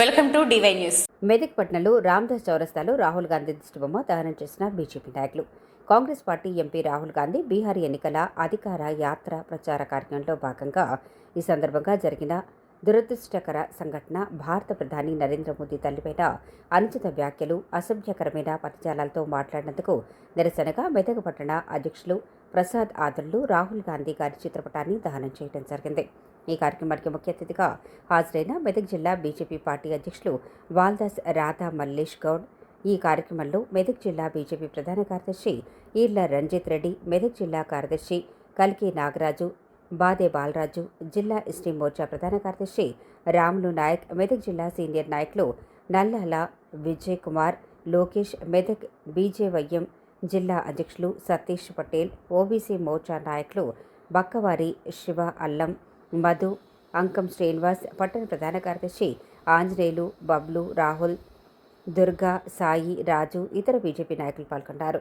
Welcome to DY news. Medak పట్నంలో రామ్దాస్ చౌరస్తాలో రాహుల్ గాంధీ దిష్టిబొమ్మ దహనం చేసిన బీజేపీ నాయకులు. Congress party MP Rahul Gandhi Bihar ఎన్నికల అధికార యాత్ర ప్రచార కార్యక్రమంలో భాగంగా ఈ సందర్భంగా జరిగిన దురదృష్టకర సంఘటన భారత ప్రధాని నరేంద్ర మోదీ తల్లిపైన అనుచిత వ్యాఖ్యలు అసభ్యకరమైన పదజాలాలతో మాట్లాడినందుకు నిరసనగా మెదక్ పట్టణ అధ్యక్షులు ప్రసాద్ ఆదర్లు రాహుల్ గాంధీ గారి చిత్రపటాన్ని దహనం చేయడం జరిగింది. ఈ కార్యక్రమానికి ముఖ్య అతిథిగా హాజరైన మెదక్ జిల్లా బీజేపీ పార్టీ అధ్యక్షులు వాల్దాస్ రాధా మల్లేష్ గౌడ్. ఈ కార్యక్రమంలో మెదక్ జిల్లా బీజేపీ ప్రధాన కార్యదర్శి ఈర్ల రంజిత్ రెడ్డి మెదక్ జిల్లా కార్యదర్శి కల్కి నాగరాజు బాదే బాలరాజు జిల్లా ఎస్టీ మోర్చా ప్రధాన కార్యదర్శి రాములు నాయక్ మెదక్ జిల్లా సీనియర్ నాయకులు నల్లాల విజయ్ కుమార్ లోకేష్ మెదక్ బీజేవైఎం జిల్లా అధ్యక్షులు సతీష్ పటేల్ ఓబీసీ మోర్చా నాయకులు బక్కవారి శివ అల్లం మధు అంకం శ్రీనివాస్ పట్టణ ప్రధాన కార్యదర్శి ఆంజనేయులు బబ్లు రాహుల్ దుర్గా సాయి రాజు ఇతర బీజేపీ నాయకులు పాల్గొన్నారు.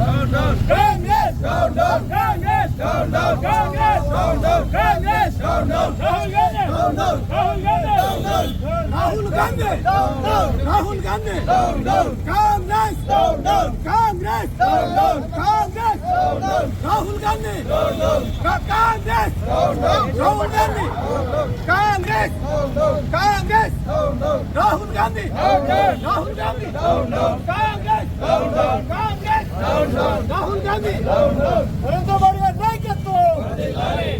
down, down, Congress, down, down, Congress, down, down, Congress, down, down, Congress, down, down, Rahul Gandhi, down, down, Rahul Gandhi, down, down, Rahul Gandhi, down, down, Rahul Gandhi, down, down, Congress, down, down, Congress, down, down, Congress, down, down, Rahul Gandhi, down, down, Congress, down, down, Rahul Gandhi, Congress, down, down, Congress, down, down, Rahul Gandhi, down, down, Rahul Gandhi, down, down, Congress, down, down, Congress. Rahul Gandhi. Narendra Modi గారి నాయకత్వం.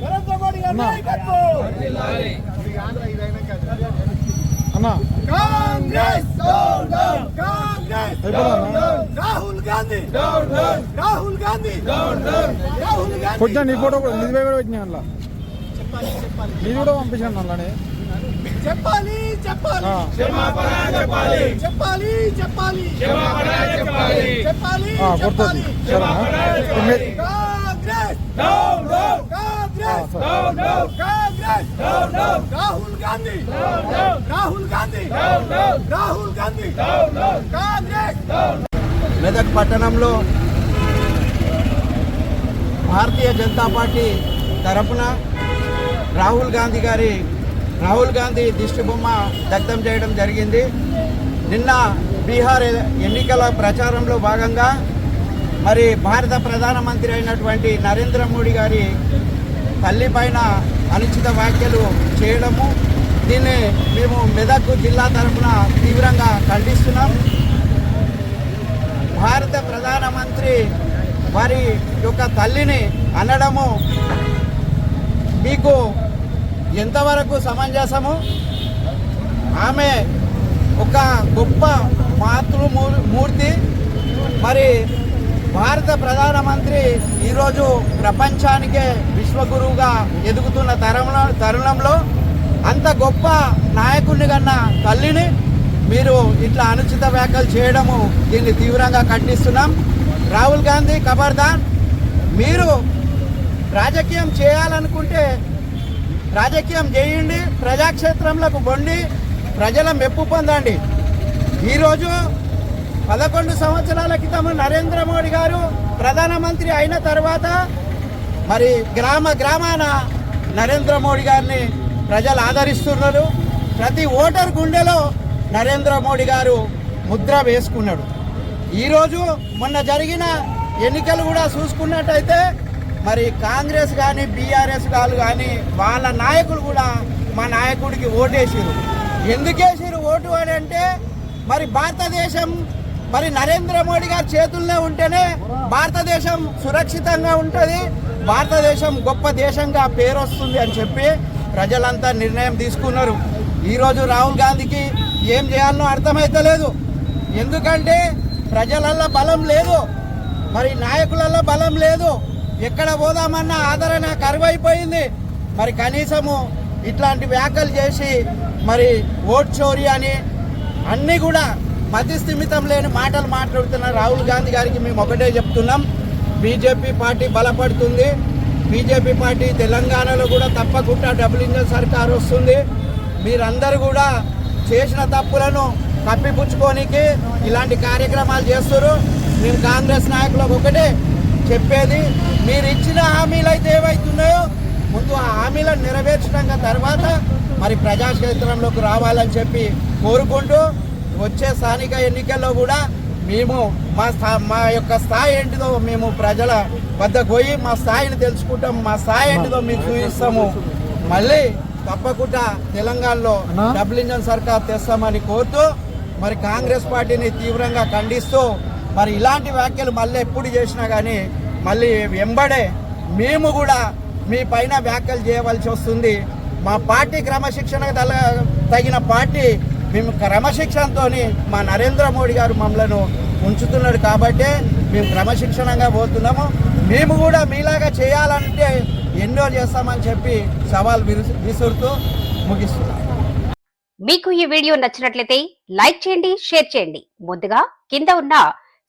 నరేంద్ర మోడీ గారి నాయకత్వం. అన్నా. కాంగ్రెస్ కాంగ్రెస్ రాహుల్ గాంధీ. రాహుల్ గాంధీ. రాహుల్ గాంధీ. నీ photo కూడా కూడా వచ్చినాయి అందులో నీది కూడా పంపించాను అందులోనే చెప్పాలి చెప్పాలి ఆ. చెప్పాలి చెప్పాలి చెప్పాలి చెప్పాలి ఆ, గుర్తొచ్చింది సరేనా ఇమ్మే- కాంగ్రెస్ కాంగ్రెస్ కాంగ్రెస్ రాహుల్ గాంధీ రాహుల్ గాంధీ రాహుల్ గాంధీ కాంగ్రెస్ మెదక్ పట్టణంలో భారతీయ జనతా పార్టీ తరపున రాహుల్ గాంధీ గారి రాహుల్ గాంధీ దిష్టి బొమ్మ దగ్ధం చేయడం జరిగింది. నిన్న బీహార్ ఎన్నికల ప్రచారంలో భాగంగా మరి భారత ప్రధానమంత్రి అయినటువంటి నరేంద్ర మోడీ గారి తల్లి పైన అనుచిత వ్యాఖ్యలు చేయడము దీన్ని మేము మెదక్ జిల్లా తరఫున తీవ్రంగా ఖండిస్తున్నాం. భారత ప్రధానమంత్రి వారి యొక్క తల్లిని అనడము మీకు ఎంతవరకు సమంజసము? ఆమె ఒక గొప్ప మాతృమూర్తి. మరి భారత ప్రధానమంత్రి ఈరోజు ప్రపంచానికే విశ్వగురువుగా ఎదుగుతున్న తరుణ తరుణంలో అంత గొప్ప నాయకుడిని కన్నా తల్లిని మీరు ఇట్లా అనుచిత వ్యాఖ్యలు చేయడము దీన్ని తీవ్రంగా ఖండిస్తున్నాం. రాహుల్ గాంధీ కబర్దాన్ మీరు రాజకీయం చేయాలనుకుంటే రాజకీయం చేయండి ప్రజాక్షేత్రంలోకి వండి ప్రజల మెప్పు పొందండి. ఈరోజు పదకొండు సంవత్సరాల క్రితం నరేంద్ర మోడీ గారు ప్రధానమంత్రి అయిన తర్వాత మరి గ్రామ గ్రామాన నరేంద్ర మోడీ గారిని ప్రజలు ఆదరిస్తున్నారు. ప్రతి ఓటర్ గుండెలో నరేంద్ర మోడీ గారు ముద్ర వేసుకున్నాడు. ఈరోజు మొన్న జరిగిన ఎన్నికలు కూడా చూసుకున్నట్టయితే మరి కాంగ్రెస్ కానీ బీఆర్ఎస్ వాళ్ళు కానీ వాళ్ళ నాయకులు కూడా మా నాయకుడికి ఓటేసారు ఎందుకేసారు ఓటు అని అంటే మరి భారతదేశం మరి నరేంద్ర మోడీ గారి చేతుల్లో ఉంటేనే భారతదేశం సురక్షితంగా ఉంటుంది భారతదేశం గొప్ప దేశంగా పేరు వస్తుంది అని చెప్పి ప్రజలంతా నిర్ణయం తీసుకున్నారు. ఈరోజు రాహుల్ గాంధీకి ఏం చేయాలనో అర్థమైతలేదు. ఎందుకంటే ప్రజలల్లో బలం లేదు మరి నాయకులల్లో బలం లేదు. ఎక్కడ పోదామన్నా ఆదరణ కరువైపోయింది మరి కనీసము ఇట్లాంటి వ్యాఖ్యలు చేసి మరి ఓట్ చోరీ అని అన్నీ కూడా మతిస్థిమితం లేని మాటలు మాట్లాడుతున్న రాహుల్ గాంధీ గారికి మేము ఒకటే చెప్తున్నాం. బీజేపీ పార్టీ బలపడుతుంది. బీజేపీ పార్టీ తెలంగాణలో కూడా తప్పకుండా డబుల్ ఇంజన్ సర్కార్ వస్తుంది. మీరందరూ కూడా చేసిన తప్పులను కప్పిపుచ్చుకోనికి ఇలాంటి కార్యక్రమాలు చేస్తారు మేము కాంగ్రెస్ నాయకులకు ఒకటే చెప్పేది మీరు ఇచ్చిన హామీలు అయితే ఏవైతున్నాయో ముందు ఆ హామీల హామీలను నెరవేర్చిన తర్వాత మరి ప్రజాక్షేత్రంలోకి రావాలని చెప్పి కోరుకుంటూ వచ్చే స్థానిక ఎన్నికల్లో కూడా మేము మా స్థా మా యొక్క స్థాయి ఏంటిదో మేము ప్రజల వద్దకు పోయి మా స్థాయిని తెలుసుకుంటాం మా స్థాయి ఏంటిదో మీకు చూపిస్తాము. మళ్ళీ తప్పకుండా తెలంగాణలో డబుల్ ఇంజన్ సర్కార్ తెస్తామని కోరుతూ మరి కాంగ్రెస్ పార్టీని తీవ్రంగా ఖండిస్తూ మరి ఇలాంటి వ్యాఖ్యలు మళ్ళీ ఎప్పుడు చేసినా కానీ మళ్ళీ వెంబడే మేము కూడా మీ పైన వ్యాఖ్యలు చేయవలసి వస్తుంది. మా పార్టీ క్రమశిక్షణ తల- తగిన పార్టీ మేము క్రమశిక్షణతో మా నరేంద్ర మోడీ గారు మమ్మలను ఉంచుతున్నాడు కాబట్టే మేము క్రమశిక్షణంగా పోతున్నాము. మేము కూడా మీలాగా చేయాలంటే ఎన్నో చేస్తామని చెప్పి సవాల్ విసురుతూ ముగిస్తున్నాం. మీకు ఈ వీడియో నచ్చినట్లయితే లైక్ చేయండి షేర్ చేయండి. ముందుగా కింద ఉన్న